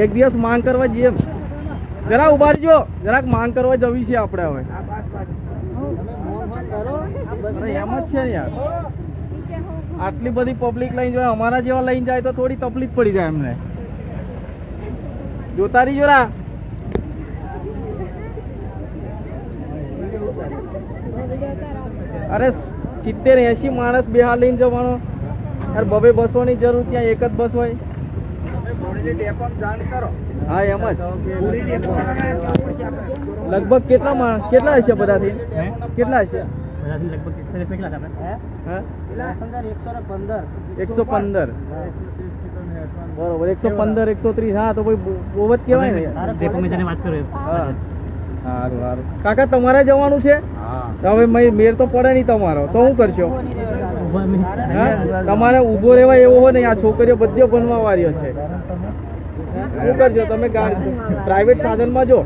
એક દિવસ માંગ કરવા જઈએ. જરા ઊભા રહેજો જરાક માંગ કરવા જવી છે આપણે હવે. એમ જ છે યાર. આટલી બધી પબ્લિક લઈને જાય અમારા જેવા લઈને જાય તો થોડી તકલીફ પડી જાય એમને. જોતા રહીજો રા અરે સિત્તેર એસી માણસ બિહાર લઈને જવાનો. યાર બબે બસોની જરૂર ત્યાં એક જ બસ હોય. હા એમ જ. લગભગ કેટલા માણસ કેટલા હશે બધાથી? કેટલા હશે? એકસો પંદર બરોબર એકસો પંદર એકસો ત્રીસ. હા તો ભાઈ બહુ જ કહેવાય ને. હા સારું સારું. કાકા તમારે જવાનું છે? હવે મેર તો પડે નહીં તમારો. તો શું કરશો? તમારે ઊભો રહેવા એવો હોય ને આ છોકરીઓ બધી ભણવા વાળીઓ છે. શું કરજો તમે? પ્રાઇવેટ સાધનમાં જો?